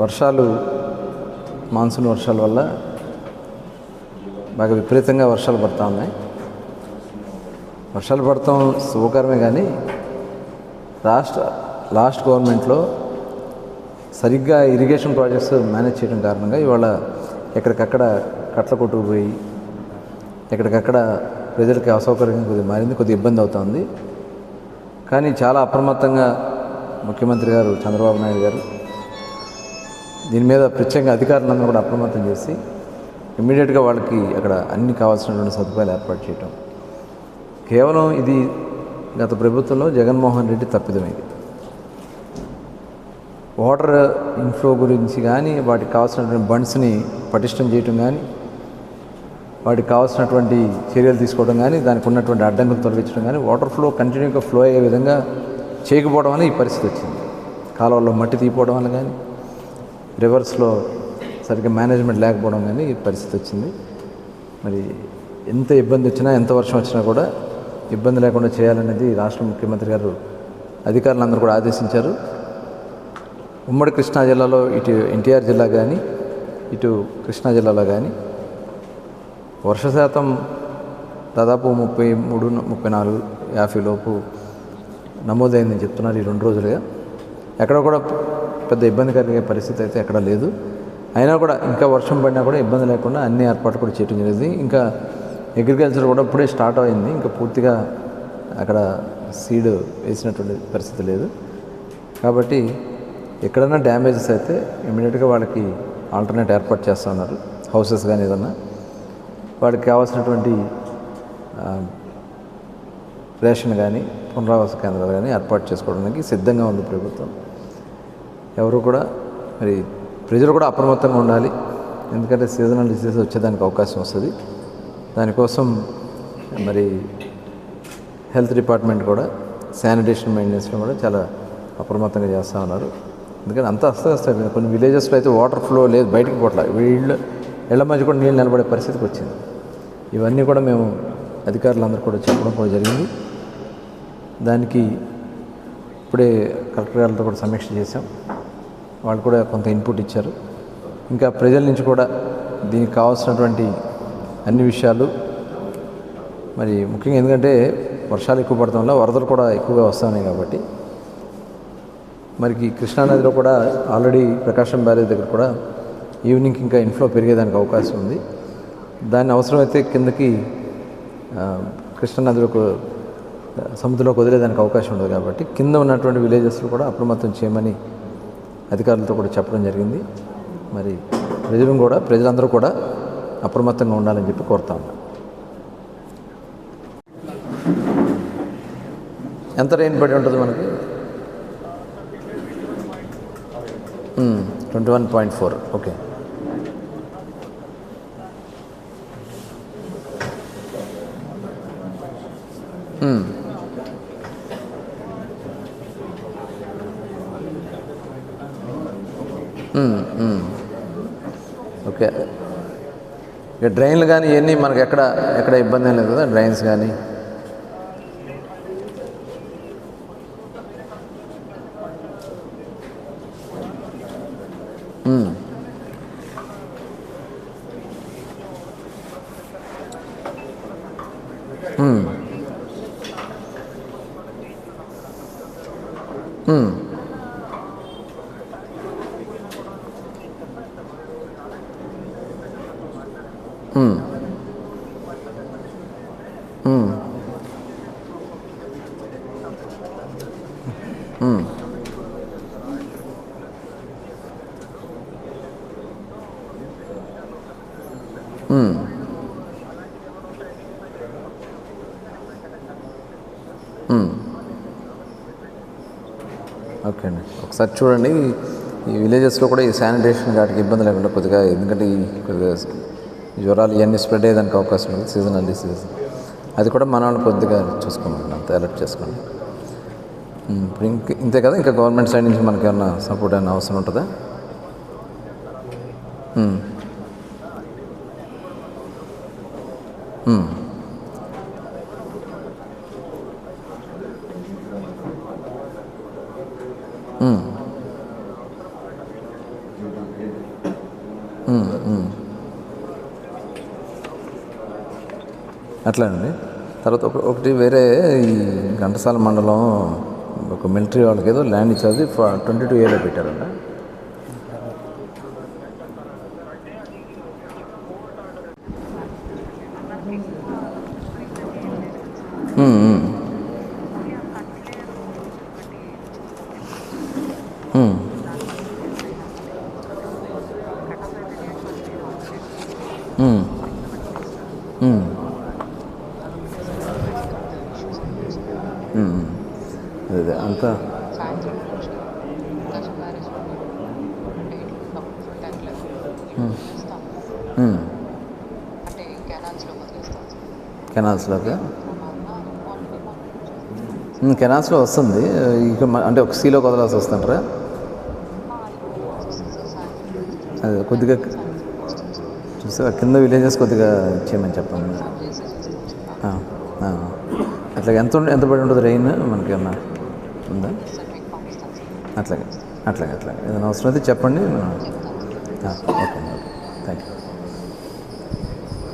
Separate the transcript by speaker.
Speaker 1: వర్షాలు మాన్సూన్ వర్షాల వల్ల బాగా విపరీతంగా వర్షాలు పడుతూ ఉన్నాయి. వర్షాలు పడతాం శుభకరమే కానీ రాష్ట్ర లాస్ట్ గవర్నమెంట్లో సరిగ్గా ఇరిగేషన్ ప్రాజెక్ట్స్ మేనేజ్ చేయడం కారణంగా ఇవాళ ఎక్కడికక్కడ కట్ల కొట్టుకుపోయి ఎక్కడికక్కడ ప్రజలకి అసౌకర్యం కొద్దిగా మారింది కొద్దిగా ఇబ్బంది అవుతుంది కానీ చాలా అప్రమత్తంగా ముఖ్యమంత్రి గారు చంద్రబాబు నాయుడు గారు దీని మీద ప్రత్యేకంగా అధికారులందరూ కూడా అప్రమత్తం చేసి ఇమ్మీడియట్గా వాళ్ళకి అక్కడ అన్ని కావాల్సినటువంటి సదుపాయాలు ఏర్పాటు చేయటం. కేవలం ఇది గత ప్రభుత్వంలో జగన్మోహన్ రెడ్డి తప్పిదమైంది. వాటర్ ఇన్ఫ్లో గురించి కానీ వాటికి కావాల్సినటువంటి బండ్స్ని పటిష్టం చేయటం కానీ వాటికి కావాల్సినటువంటి చర్యలు తీసుకోవడం కానీ దానికి ఉన్నటువంటి అడ్డంకులు తొలగించడం కానీ వాటర్ ఫ్లో కంటిన్యూగా ఫ్లో అయ్యే విధంగా చేయకపోవడం వల్ల ఈ పరిస్థితి వచ్చింది. కాలువల్లో మట్టి తీయపోవడం వల్ల కానీ రివర్స్లో సరిగ్గా మేనేజ్మెంట్ లేకపోవడం కానీ ఈ పరిస్థితి వచ్చింది. మరి ఎంత ఇబ్బంది వచ్చినా ఎంత వర్షం వచ్చినా కూడా ఇబ్బంది లేకుండా చేయాలనేది రాష్ట్ర ముఖ్యమంత్రి గారు అధికారులందరూ కూడా ఆదేశించారు. ఉమ్మడి కృష్ణా జిల్లాలో ఇటు ఎన్టీఆర్ జిల్లా కానీ ఇటు కృష్ణా జిల్లాలో కానీ వర్ష శాతం దాదాపు ముప్పై మూడు ముప్పై నాలుగు యాభై లోపు నమోదైందని చెప్తున్నారు ఈ రెండు రోజులుగా. ఎక్కడ కూడా పెద్ద ఇబ్బంది కలిగే పరిస్థితి అయితే ఎక్కడ లేదు. అయినా కూడా ఇంకా వర్షం పడినా కూడా ఇబ్బంది లేకుండా అన్ని ఏర్పాట్లు కూడా చేయడం జరిగింది. ఇంకా అగ్రికల్చర్ కూడా ఇప్పుడే స్టార్ట్ అయింది. ఇంకా పూర్తిగా అక్కడ సీడ్ వేసినటువంటి పరిస్థితి లేదు. కాబట్టి ఎక్కడైనా డ్యామేజెస్ అయితే ఇమీడియట్గా వాళ్ళకి ఆల్టర్నేట్ ఏర్పాటు చేస్తూ ఉన్నారు. హౌసెస్ కానీ ఏదన్నా. వాడికి కావాల్సినటువంటి రేషన్ కానీ పునరావాస కేంద్రాలు కానీ ఏర్పాటు చేసుకోవడానికి సిద్ధంగా ఉంది ప్రభుత్వం. ఎవరు కూడా మరి ప్రజలు కూడా అప్రమత్తంగా ఉండాలి. ఎందుకంటే సీజనల్ డిసీజ్ వచ్చేదానికి అవకాశం వస్తుంది. దానికోసం మరి హెల్త్ డిపార్ట్మెంట్ కూడా శానిటేషన్ మెయింటెనెన్స్లో కూడా చాలా అప్రమత్తంగా చేస్తూ ఉన్నారు. ఎందుకంటే అంత అస్తవ్యస్తం కొన్ని విలేజెస్లో అయితే వాటర్ ఫ్లో లేదు బయటికి పోట్ల. వీళ్ళు ఇళ్ళ మధ్య కూడా నీళ్ళు నిలబడే పరిస్థితికి వచ్చింది. ఇవన్నీ కూడా మేము అధికారులందరూ కూడా చెప్పడం కూడా జరిగింది. దానికి ఇప్పుడే కలెక్టర్ గారితో కూడా సమీక్ష చేశాం. వాళ్ళు కూడా కొంత ఇన్పుట్ ఇచ్చారు. ఇంకా ప్రజల నుంచి కూడా దీనికి కావాల్సినటువంటి అన్ని విషయాలు మరి ముఖ్యంగా ఎందుకంటే వర్షాలు ఎక్కువ పడటం వల్ల వరదలు కూడా ఎక్కువగా వస్తున్నాయి కాబట్టి. మరికి కృష్ణానదిలో కూడా ఆల్రెడీ ప్రకాశం బ్యారేజ్ దగ్గర కూడా ఈవినింగ్ ఇంకా ఇన్ఫ్లో పెరిగేదానికి అవకాశం ఉంది. దాన్ని అవసరమైతే కిందకి ఆ, కృష్ణానదిలోకి సముద్రంలోకి వదిలేదానికి అవకాశం ఉండదు కాబట్టి కింద ఉన్నటువంటి విలేజెస్లో కూడా అప్రమత్తం చేయమని అధికారులతో కూడా చెప్పడం జరిగింది. మరి ప్రజలను కూడా ప్రజలందరూ కూడా అప్రమత్తంగా ఉండాలని చెప్పి కోరుతా ఎంత రైన్ పడి ఉంటుంది మనకి? Twenty one point four. Okay. Okay. ఇక డ్రైన్లు కానీ ఇవన్నీ మనకి ఎక్కడ ఎక్కడ ఇబ్బంది లేదు కదా డ్రైన్స్ కానీ? 嗯。嗯。嗯。嗯。嗯。嗯。ఓకే అండి. ఒకసారి చూడండి. ఈ విలేజెస్లో కూడా ఈ శానిటేషన్ వాటికి ఇబ్బంది లేకుండా కొద్దిగా ఎందుకంటే ఈ కొద్దిగా జ్వరాలు ఇవన్నీ స్ప్రెడ్ అయ్యేదానికి అవకాశం ఉంది. సీజనల్ డిసీజ్ అది కూడా మన వాళ్ళు కొద్దిగా చూసుకోమండి అంత అలర్ట్ చేసుకోండి. ఇప్పుడు ఇంక ఇంతే కదా? ఇంకా గవర్నమెంట్ సైడ్ నుంచి మనకి ఏమన్నా సపోర్ట్ ఏమైనా అవసరం ఉంటుందా?
Speaker 2: అట్లానండి అట్లా అండి తర్వాత ఒక ఒకటి వేరే ఈ ఘంటసాల మండలం ఒక మిలిటరీ వాళ్ళకి ఏదో ల్యాండ్ ఇచ్చేది ట్వంటీ టూ ఏలో పెట్టారంట. ఉమ్,
Speaker 1: కెనాల్స్లో వదిలేస్తాం
Speaker 2: కెనాల్స్లోకి? కెనాల్స్లో వస్తుంది. ఇక అంటే ఒక సీలో వదలాల్సి వస్తుంటారా అది కొద్దిగా సో కింద విలేజెస్ కొద్దిగా చేయమని చెప్పండి. అట్లాగే అట్లా ఎంత ఎంత పడి ఉంటుంది రెయిన్ మనకి ఏమన్నా ఉందా? అట్లాగే అట్లాగే అట్లాగే. ఏదైనా అవసరం అయితే చెప్పండి. Okay okay. అండి థ్యాంక్ యూ